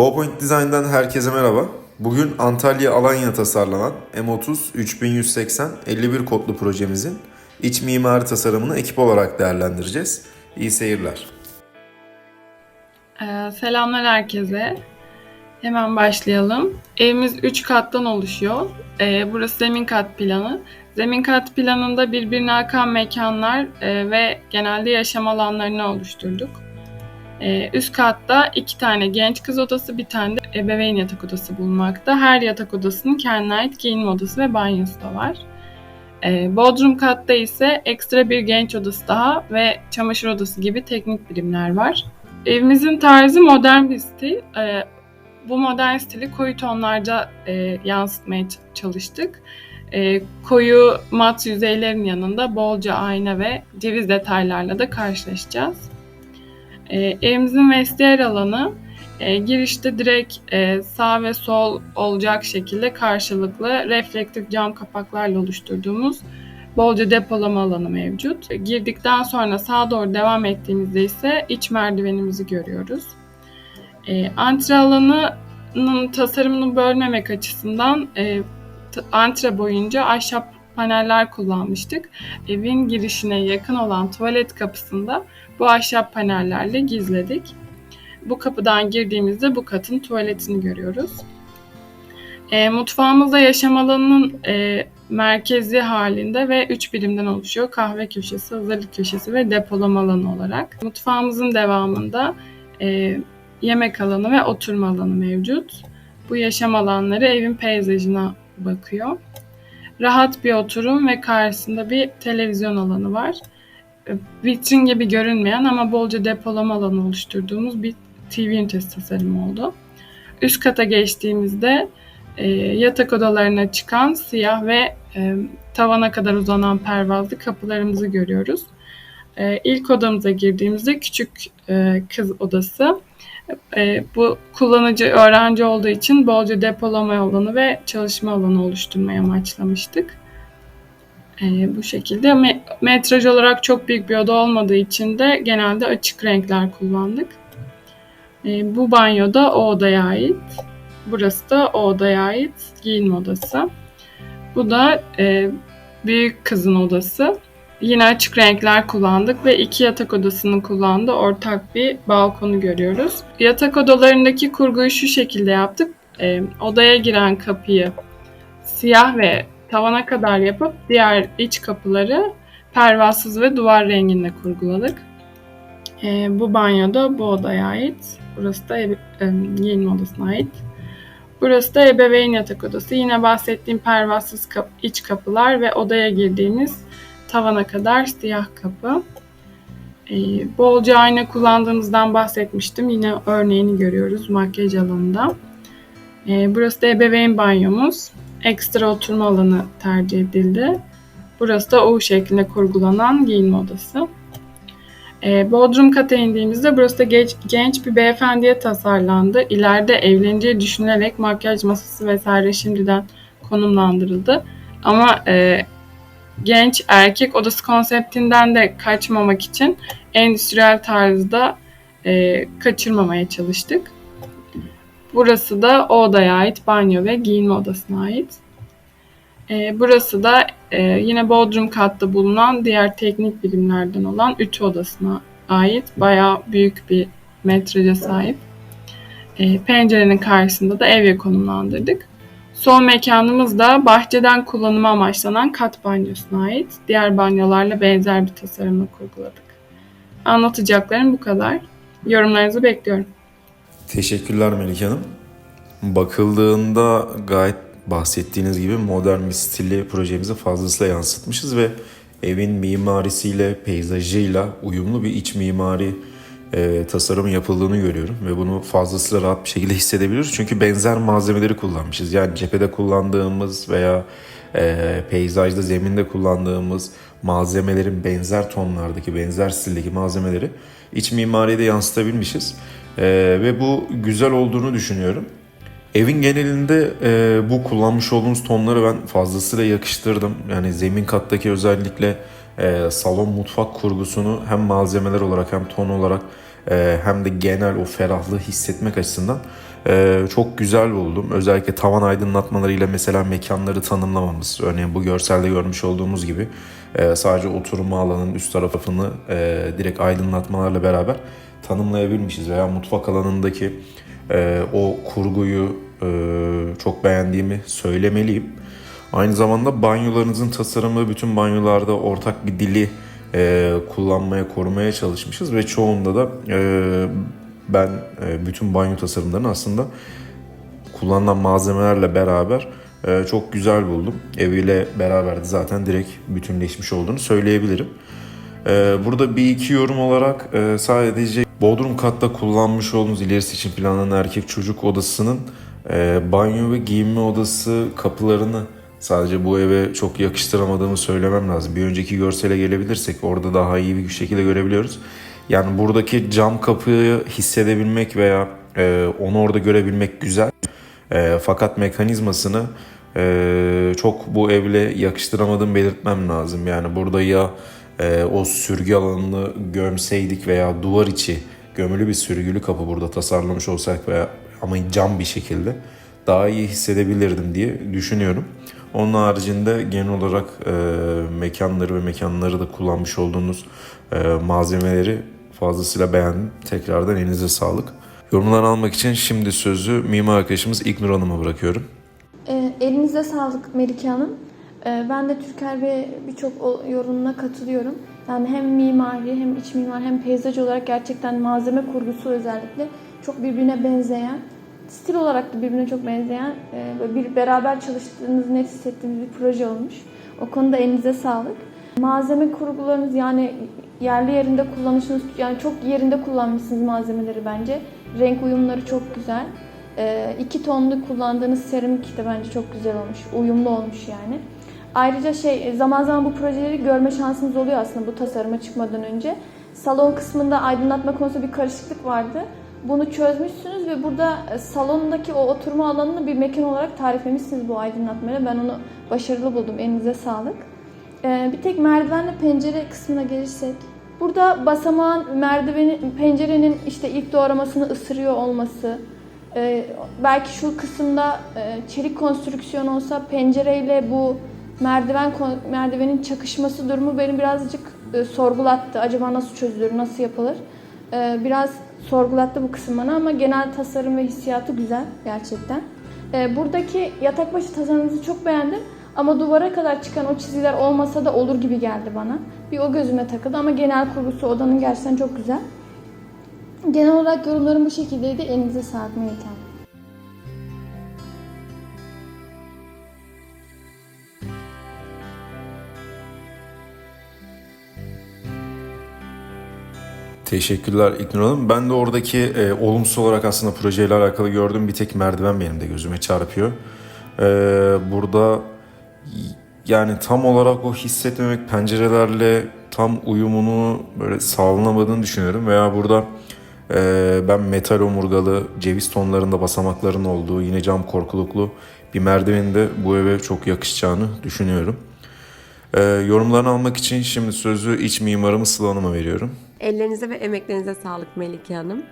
CoPoint Design'dan herkese merhaba. Bugün Antalya Alanya tasarlanan M30 3180 51 kodlu projemizin iç mimari tasarımını ekip olarak değerlendireceğiz. İyi seyirler. Ee, selamlar herkese. Hemen başlayalım. Evimiz 3 kattan oluşuyor. Ee, burası zemin kat planı. Zemin kat planında birbirine akan mekanlar e, ve genelde yaşam alanlarını oluşturduk. Ee, üst katta iki tane genç kız odası, bir tane de ebeveyn yatak odası bulunmakta. Her yatak odasının kendine ait giyinme odası ve banyosu da var. Ee, Bodrum katta ise ekstra bir genç odası daha ve çamaşır odası gibi teknik birimler var. Evimizin tarzı modern bir stil. Ee, bu modern stili koyu tonlarda e, yansıtmaya çalıştık. Ee, koyu mat yüzeylerin yanında bolca ayna ve ceviz detaylarla da karşılaşacağız. Ee, evimizin vestiyer alanı e, girişte direkt e, sağ ve sol olacak şekilde karşılıklı reflektif cam kapaklarla oluşturduğumuz bolca depolama alanı mevcut. Girdikten sonra sağa doğru devam ettiğimizde ise iç merdivenimizi görüyoruz. E, antre alanının tasarımını bölmemek açısından e, antre boyunca ahşap paneller kullanmıştık. Evin girişine yakın olan tuvalet kapısında bu ahşap panellerle gizledik. Bu kapıdan girdiğimizde bu katın tuvaletini görüyoruz. E, mutfağımızda yaşam alanının e, merkezi halinde ve 3 birimden oluşuyor. Kahve köşesi, hazırlık köşesi ve depolama alanı olarak. Mutfağımızın devamında e, yemek alanı ve oturma alanı mevcut. Bu yaşam alanları evin peyzajına bakıyor. Rahat bir oturum ve karşısında bir televizyon alanı var. E, Vitrin gibi görünmeyen ama bolca depolama alanı oluşturduğumuz bir TV ünitesi tasarımı oldu. Üst kata geçtiğimizde e, yatak odalarına çıkan siyah ve e, tavana kadar uzanan pervazlı kapılarımızı görüyoruz. E, ilk odamıza girdiğimizde küçük kız odası. E, bu kullanıcı öğrenci olduğu için bolca depolama alanı ve çalışma alanı oluşturmaya amaçlamıştık. E, bu şekilde Me- metraj olarak çok büyük bir oda olmadığı için de genelde açık renkler kullandık. E, bu banyo da o odaya ait. Burası da o odaya ait giyinme odası. Bu da e, büyük kızın odası. Yine açık renkler kullandık ve iki yatak odasının kullandığı ortak bir balkonu görüyoruz. Yatak odalarındaki kurguyu şu şekilde yaptık. E, odaya giren kapıyı siyah ve tavana kadar yapıp diğer iç kapıları pervasız ve duvar renginde kurguladık. E, bu banyo da bu odaya ait. Burası da ebe- e, giyinme odasına ait. Burası da ebeveyn yatak odası. Yine bahsettiğim pervasız kap- iç kapılar ve odaya girdiğimiz tavana kadar siyah kapı. Ee, bolca ayna kullandığımızdan bahsetmiştim. Yine örneğini görüyoruz makyaj alanında. Ee, burası da ebeveyn banyomuz. Ekstra oturma alanı tercih edildi. Burası da U şeklinde kurgulanan giyinme odası. Ee, Bodrum kata indiğimizde burası da genç, genç bir beyefendiye tasarlandı. İleride evleneceği düşünülerek makyaj masası vesaire şimdiden konumlandırıldı. Ama e, genç erkek odası konseptinden de kaçmamak için endüstriyel tarzda e, kaçırmamaya çalıştık. Burası da o odaya ait banyo ve giyinme odasına ait. E, burası da e, yine Bodrum katta bulunan diğer teknik birimlerden olan ütü odasına ait bayağı büyük bir metraja sahip. E, pencerenin karşısında da evye konumlandırdık. Son mekanımız da bahçeden kullanıma amaçlanan kat banyosuna ait. Diğer banyolarla benzer bir tasarımla kurguladık. Anlatacaklarım bu kadar. Yorumlarınızı bekliyorum. Teşekkürler Melike Hanım. Bakıldığında gayet bahsettiğiniz gibi modern bir stili projemize fazlasıyla yansıtmışız ve evin mimarisiyle, peyzajıyla uyumlu bir iç mimari e, tasarım yapıldığını görüyorum ve bunu fazlasıyla rahat bir şekilde hissedebiliyoruz. Çünkü benzer malzemeleri kullanmışız. Yani cephede kullandığımız veya e, peyzajda, zeminde kullandığımız malzemelerin benzer tonlardaki, benzer stildeki malzemeleri iç mimariye de yansıtabilmişiz. E, ve bu güzel olduğunu düşünüyorum. Evin genelinde e, bu kullanmış olduğumuz tonları ben fazlasıyla yakıştırdım. Yani zemin kattaki özellikle e, salon mutfak kurgusunu hem malzemeler olarak hem ton olarak e, hem de genel o ferahlığı hissetmek açısından Ee, çok güzel buldum. Özellikle tavan aydınlatmalarıyla mesela mekanları tanımlamamız. Örneğin bu görselde görmüş olduğumuz gibi e, sadece oturma alanının üst tarafını e, direkt aydınlatmalarla beraber tanımlayabilmişiz. Veya mutfak alanındaki e, o kurguyu e, çok beğendiğimi söylemeliyim. Aynı zamanda banyolarınızın tasarımı bütün banyolarda ortak bir dili e, kullanmaya, korumaya çalışmışız ve çoğunda da e, ben e, bütün banyo tasarımlarını aslında kullanılan malzemelerle beraber e, çok güzel buldum. Eviyle beraber de zaten direkt bütünleşmiş olduğunu söyleyebilirim. E, burada bir iki yorum olarak e, sadece Bodrum katta kullanmış olduğunuz ilerisi için planlanan erkek çocuk odasının e, banyo ve giyinme odası kapılarını sadece bu eve çok yakıştıramadığımı söylemem lazım. Bir önceki görsele gelebilirsek orada daha iyi bir şekilde görebiliyoruz. Yani buradaki cam kapıyı hissedebilmek veya e, onu orada görebilmek güzel. E, fakat mekanizmasını e, çok bu evle yakıştıramadığımı belirtmem lazım. Yani burada ya e, o sürgü alanını gömseydik veya duvar içi gömülü bir sürgülü kapı burada tasarlamış olsak veya ama cam bir şekilde daha iyi hissedebilirdim diye düşünüyorum. Onun haricinde genel olarak e, mekanları ve mekanları da kullanmış olduğunuz e, malzemeleri fazlasıyla beğendim. Tekrardan elinize sağlık. Yorumlar almak için şimdi sözü mimar arkadaşımız İlknur Hanım'a bırakıyorum. E, elinize sağlık Melike Hanım. E, ben de Türker Bey birçok yorumuna katılıyorum. Yani hem mimari hem iç mimar hem peyzaj olarak gerçekten malzeme kurgusu özellikle çok birbirine benzeyen, stil olarak da birbirine çok benzeyen e, bir beraber çalıştığınızı net hissettiğimiz bir proje olmuş. O konuda elinize sağlık. Malzeme kurgularınız yani yerli yerinde kullanışınız yani çok yerinde kullanmışsınız malzemeleri bence. Renk uyumları çok güzel. Ee, iki tonlu kullandığınız seramik de bence çok güzel olmuş. Uyumlu olmuş yani. Ayrıca şey zaman zaman bu projeleri görme şansınız oluyor aslında bu tasarıma çıkmadan önce. Salon kısmında aydınlatma konusunda bir karışıklık vardı. Bunu çözmüşsünüz ve burada e, salondaki o oturma alanını bir mekan olarak tariflemişsiniz bu aydınlatmayla. Ben onu başarılı buldum. Elinize sağlık. Ee, bir tek merdivenle pencere kısmına gelirsek. Burada basamağın merdivenin pencerenin işte ilk doğramasını ısırıyor olması. Ee, belki şu kısımda e, çelik konstrüksiyon olsa pencereyle bu merdiven merdivenin çakışması durumu beni birazcık e, sorgulattı. Acaba nasıl çözülür, nasıl yapılır? Biraz sorgulattı bu kısım bana ama genel tasarım ve hissiyatı güzel gerçekten. Ee, buradaki yatak başı tasarımınızı çok beğendim. Ama duvara kadar çıkan o çizgiler olmasa da olur gibi geldi bana. Bir o gözüme takıldı ama genel kurgusu odanın gerçekten çok güzel. Genel olarak yorumlarım bu şekildeydi. Elinize sağlık Melike Teşekkürler İlknur Hanım. Ben de oradaki e, olumsuz olarak aslında projeyle alakalı gördüğüm bir tek merdiven benim de gözüme çarpıyor. E, burada yani tam olarak o hissetmemek pencerelerle tam uyumunu böyle sağlanamadığını düşünüyorum. Veya burada e, ben metal omurgalı ceviz tonlarında basamakların olduğu yine cam korkuluklu bir merdivenin de bu eve çok yakışacağını düşünüyorum. E, yorumlarını almak için şimdi sözü iç mimarımız Sıla Hanım'a veriyorum. Ellerinize ve emeklerinize sağlık Melike Hanım.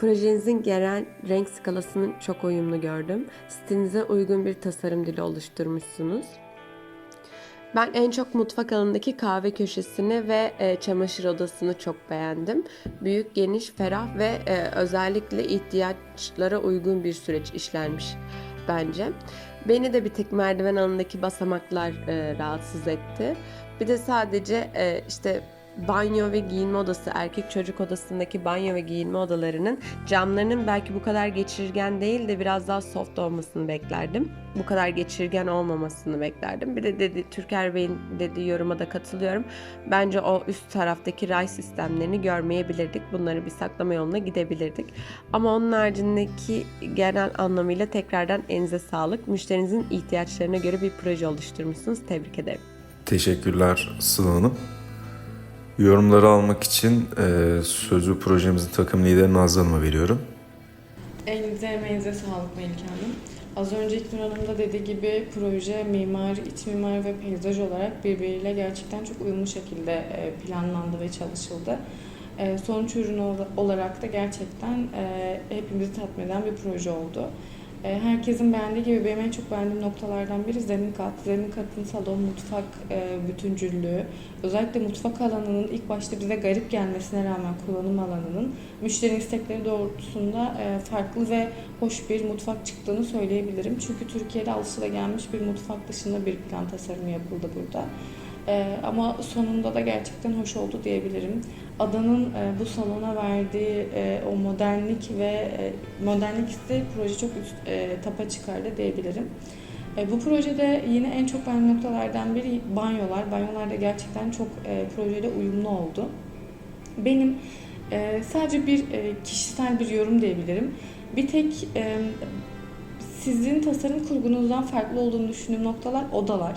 Projenizin genel renk skalasını çok uyumlu gördüm. Stilinize uygun bir tasarım dili oluşturmuşsunuz. Ben en çok mutfak alanındaki kahve köşesini ve e, çamaşır odasını çok beğendim. Büyük, geniş, ferah ve e, özellikle ihtiyaçlara uygun bir süreç işlenmiş bence. Beni de bir tek merdiven alanındaki basamaklar e, rahatsız etti. Bir de sadece e, işte banyo ve giyinme odası, erkek çocuk odasındaki banyo ve giyinme odalarının camlarının belki bu kadar geçirgen değil de biraz daha soft olmasını beklerdim. Bu kadar geçirgen olmamasını beklerdim. Bir de dedi Türker Bey'in dediği yoruma da katılıyorum. Bence o üst taraftaki ray sistemlerini görmeyebilirdik. Bunları bir saklama yoluna gidebilirdik. Ama onun haricindeki genel anlamıyla tekrardan elinize sağlık. Müşterinizin ihtiyaçlarına göre bir proje oluşturmuşsunuz. Tebrik ederim. Teşekkürler Sıla Hanım. Yorumları almak için e, sözü projemizin takım lideri Nazlı Hanım'a veriyorum. Elinize emeğinize sağlık Melike Hanım. Az önce İlknur Hanım da dediği gibi proje mimari, iç mimari ve peyzaj olarak birbiriyle gerçekten çok uyumlu şekilde e, planlandı ve çalışıldı. E, sonuç ürünü ol- olarak da gerçekten e, hepimizi tatmin eden bir proje oldu. E, herkesin beğendiği gibi benim en çok beğendiğim noktalardan biri zemin kat. Zemin katın salon, mutfak e, bütüncüllüğü. Özellikle mutfak alanının ilk başta bize garip gelmesine rağmen kullanım alanının müşteri istekleri doğrultusunda e, farklı ve hoş bir mutfak çıktığını söyleyebilirim. Çünkü Türkiye'de alışılagelmiş bir mutfak dışında bir plan tasarımı yapıldı burada. E, ama sonunda da gerçekten hoş oldu diyebilirim. Adanın e, bu salona verdiği e, o modernlik ve e, modernlik hissi proje çok üst e, tapa çıkardı diyebilirim. E, bu projede yine en çok beğendiğim noktalardan biri banyolar. Banyolar da gerçekten çok e, projeyle uyumlu oldu. Benim e, sadece bir e, kişisel bir yorum diyebilirim. Bir tek e, sizin tasarım kurgunuzdan farklı olduğunu düşündüğüm noktalar odalar.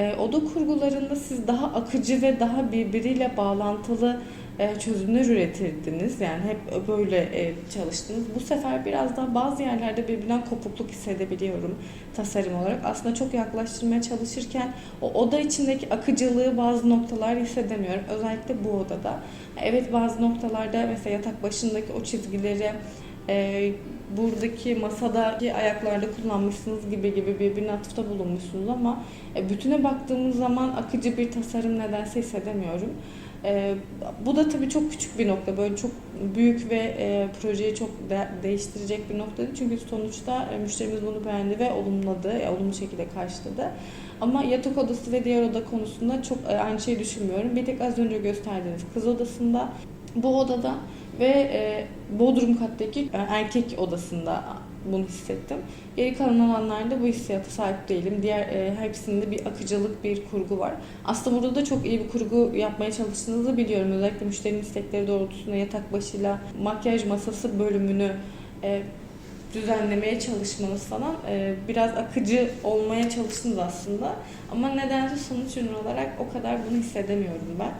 E, oda kurgularında siz daha akıcı ve daha birbiriyle bağlantılı e, çözümler üretirdiniz. Yani hep böyle e, çalıştınız. Bu sefer biraz daha bazı yerlerde birbirinden kopukluk hissedebiliyorum tasarım olarak. Aslında çok yaklaştırmaya çalışırken o oda içindeki akıcılığı bazı noktalar hissedemiyorum. Özellikle bu odada. Evet bazı noktalarda mesela yatak başındaki o çizgileri e, buradaki masadaki ayaklarda kullanmışsınız gibi gibi birbirine atıfta bulunmuşsunuz ama e, bütüne baktığımız zaman akıcı bir tasarım nedense hissedemiyorum. E, bu da tabii çok küçük bir nokta. Böyle çok büyük ve e, projeyi çok de- değiştirecek bir nokta. Çünkü sonuçta e, müşterimiz bunu beğendi ve olumladı, e, olumlu şekilde karşıladı. Ama yatak odası ve diğer oda konusunda çok e, aynı şeyi düşünmüyorum. Bir tek az önce gösterdiğiniz kız odasında, bu odada ve e, Bodrum kattaki e, erkek odasında bunu hissettim. Geri kalan alanlarda bu hissiyata sahip değilim. Diğer e, hepsinde bir akıcılık, bir kurgu var. Aslında burada da çok iyi bir kurgu yapmaya çalıştığınızı biliyorum. Özellikle müşterinin istekleri doğrultusunda yatak başıyla makyaj masası bölümünü e, düzenlemeye çalışmanız falan e, biraz akıcı olmaya çalıştınız aslında. Ama nedense sonuç ürün olarak o kadar bunu hissedemiyorum ben.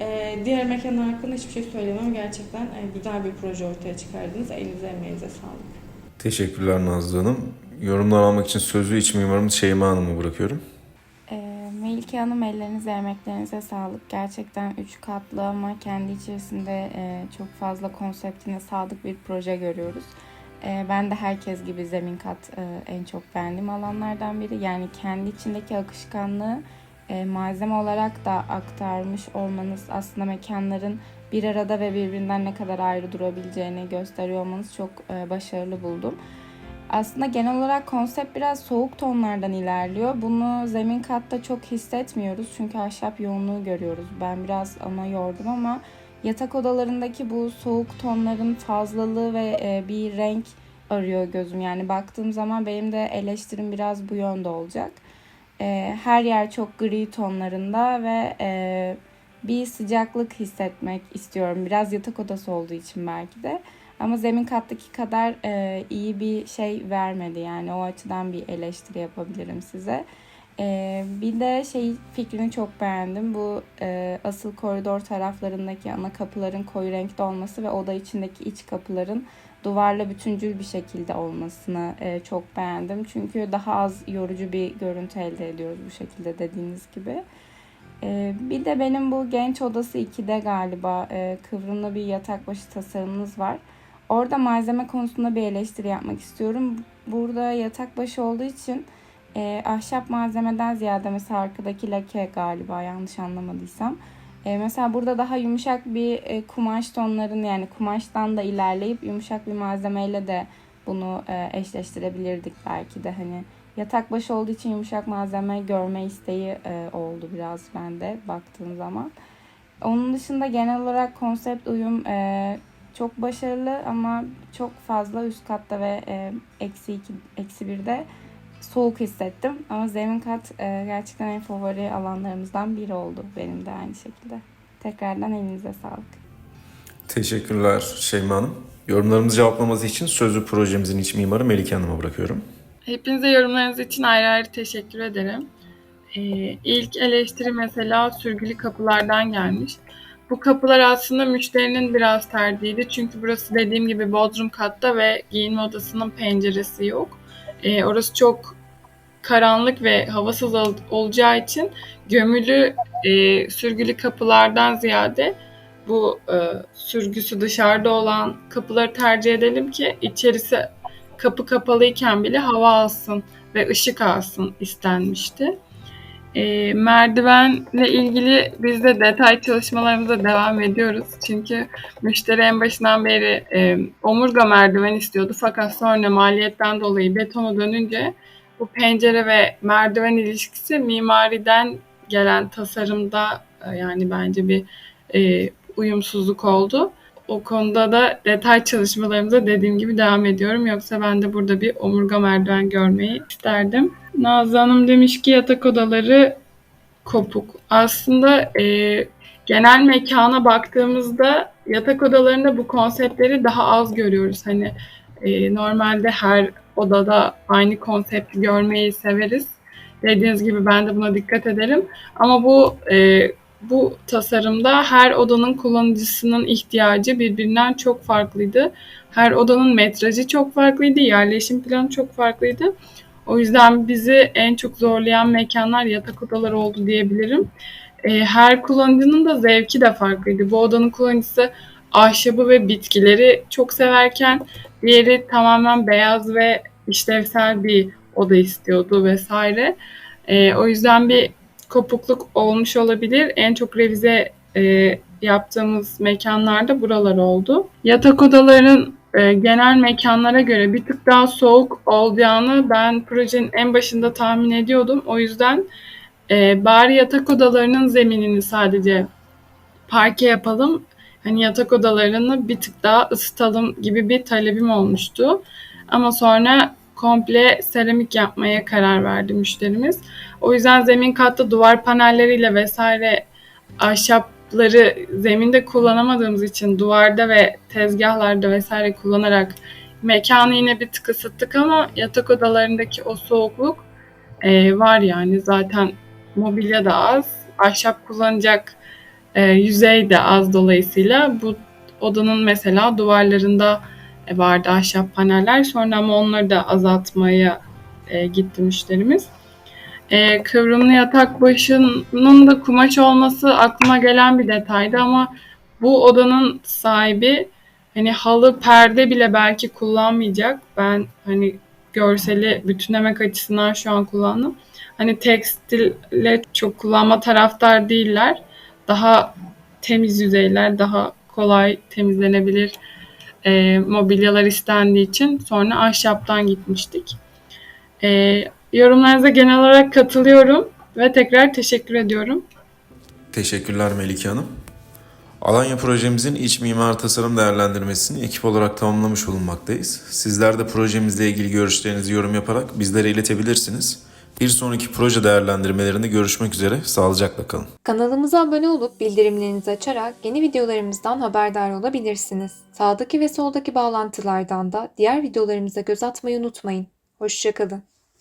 E, diğer mekanlar hakkında hiçbir şey söylemem. Gerçekten e, güzel bir proje ortaya çıkardınız. Elinize emeğinize sağlık. Teşekkürler Nazlı Hanım. Yorumlar almak için sözü iç mimarımız Şeyma Hanım'a bırakıyorum. Ee, Melike Hanım ellerinize, emeklerinize sağlık. Gerçekten üç katlı ama kendi içerisinde e, çok fazla konseptine sadık bir proje görüyoruz. E, ben de herkes gibi zemin kat e, en çok beğendiğim alanlardan biri. Yani kendi içindeki akışkanlığı e, malzeme olarak da aktarmış olmanız aslında mekanların bir arada ve birbirinden ne kadar ayrı durabileceğini gösteriyor olmanız çok e, başarılı buldum. Aslında genel olarak konsept biraz soğuk tonlardan ilerliyor. Bunu zemin katta çok hissetmiyoruz çünkü ahşap yoğunluğu görüyoruz. Ben biraz ona yordum ama yatak odalarındaki bu soğuk tonların fazlalığı ve e, bir renk arıyor gözüm. Yani baktığım zaman benim de eleştirim biraz bu yönde olacak. E, her yer çok gri tonlarında ve e, bir sıcaklık hissetmek istiyorum. Biraz yatak odası olduğu için belki de. Ama zemin kattaki kadar e, iyi bir şey vermedi yani o açıdan bir eleştiri yapabilirim size. E, bir de şey fikrini çok beğendim. Bu e, asıl koridor taraflarındaki ana kapıların koyu renkte olması ve oda içindeki iç kapıların duvarla bütüncül bir şekilde olmasını e, çok beğendim. Çünkü daha az yorucu bir görüntü elde ediyoruz bu şekilde dediğiniz gibi. Ee, bir de benim bu genç odası 2'de galiba e, kıvrımlı bir yatak başı tasarımınız var. Orada malzeme konusunda bir eleştiri yapmak istiyorum. Burada yatak başı olduğu için e, ahşap malzemeden ziyade mesela arkadaki lake galiba yanlış anlamadıysam. E, mesela burada daha yumuşak bir e, kumaş tonların yani kumaştan da ilerleyip yumuşak bir malzemeyle de bunu e, eşleştirebilirdik belki de hani yatak başı olduğu için yumuşak malzeme görme isteği oldu biraz bende baktığım zaman. Onun dışında genel olarak konsept uyum çok başarılı ama çok fazla üst katta ve eksi iki, eksi birde soğuk hissettim. Ama zemin kat e, gerçekten en favori alanlarımızdan biri oldu benim de aynı şekilde. Tekrardan elinize sağlık. Teşekkürler Şeyma Hanım. Yorumlarımızı cevaplaması için sözü projemizin iç mimarı Melike Hanım'a bırakıyorum. Hepinize yorumlarınız için ayrı ayrı teşekkür ederim. Ee, ilk eleştiri mesela sürgülü kapılardan gelmiş. Bu kapılar aslında müşterinin biraz tercihiydi. Çünkü burası dediğim gibi bodrum katta ve giyinme odasının penceresi yok. Ee, orası çok karanlık ve havasız ol- olacağı için gömülü e, sürgülü kapılardan ziyade bu e, sürgüsü dışarıda olan kapıları tercih edelim ki içerisi kapı kapalıyken bile hava alsın ve ışık alsın istenmişti. E, merdivenle ilgili biz de detay çalışmalarımıza devam ediyoruz. Çünkü müşteri en başından beri e, omurga merdiven istiyordu. Fakat sonra maliyetten dolayı betona dönünce bu pencere ve merdiven ilişkisi mimariden gelen tasarımda e, yani bence bir e, uyumsuzluk oldu. O konuda da detay çalışmalarımıza dediğim gibi devam ediyorum. Yoksa ben de burada bir omurga merdiven görmeyi isterdim. Nazlı Hanım demiş ki yatak odaları kopuk. Aslında e, genel mekana baktığımızda yatak odalarında bu konseptleri daha az görüyoruz. Hani e, normalde her odada aynı konsepti görmeyi severiz. Dediğiniz gibi ben de buna dikkat ederim. Ama bu e, bu tasarımda her odanın kullanıcısının ihtiyacı birbirinden çok farklıydı. Her odanın metrajı çok farklıydı, yerleşim planı çok farklıydı. O yüzden bizi en çok zorlayan mekanlar yatak odaları oldu diyebilirim. E, her kullanıcının da zevki de farklıydı. Bu odanın kullanıcısı ahşabı ve bitkileri çok severken diğeri tamamen beyaz ve işlevsel bir oda istiyordu vesaire. E, o yüzden bir kopukluk olmuş olabilir. En çok revize e, yaptığımız mekanlarda buralar oldu. Yatak odalarının e, genel mekanlara göre bir tık daha soğuk olacağını ben projenin en başında tahmin ediyordum. O yüzden e, bari yatak odalarının zeminini sadece parke yapalım. Hani yatak odalarını bir tık daha ısıtalım gibi bir talebim olmuştu. Ama sonra komple seramik yapmaya karar verdi müşterimiz. O yüzden zemin katta duvar panelleriyle vesaire ahşapları zeminde kullanamadığımız için duvarda ve tezgahlarda vesaire kullanarak mekanı yine bir tık ısıttık ama yatak odalarındaki o soğukluk e, var yani zaten mobilya da az, ahşap kullanacak e, yüzey de az dolayısıyla bu odanın mesela duvarlarında vardı ahşap paneller. Sonra ama onları da azaltmaya e, gitti müşterimiz. E, kıvrımlı yatak başının da kumaş olması aklıma gelen bir detaydı ama bu odanın sahibi hani halı perde bile belki kullanmayacak. Ben hani görseli bütünlemek açısından şu an kullandım. Hani tekstille çok kullanma taraftar değiller. Daha temiz yüzeyler, daha kolay temizlenebilir e, mobilyalar istendiği için sonra ahşaptan gitmiştik. E, yorumlarınıza genel olarak katılıyorum ve tekrar teşekkür ediyorum. Teşekkürler Melike Hanım. Alanya projemizin iç mimar tasarım değerlendirmesini ekip olarak tamamlamış bulunmaktayız. Sizler de projemizle ilgili görüşlerinizi yorum yaparak bizlere iletebilirsiniz. Bir sonraki proje değerlendirmelerinde görüşmek üzere. Sağlıcakla kalın. Kanalımıza abone olup bildirimlerinizi açarak yeni videolarımızdan haberdar olabilirsiniz. Sağdaki ve soldaki bağlantılardan da diğer videolarımıza göz atmayı unutmayın. Hoşçakalın.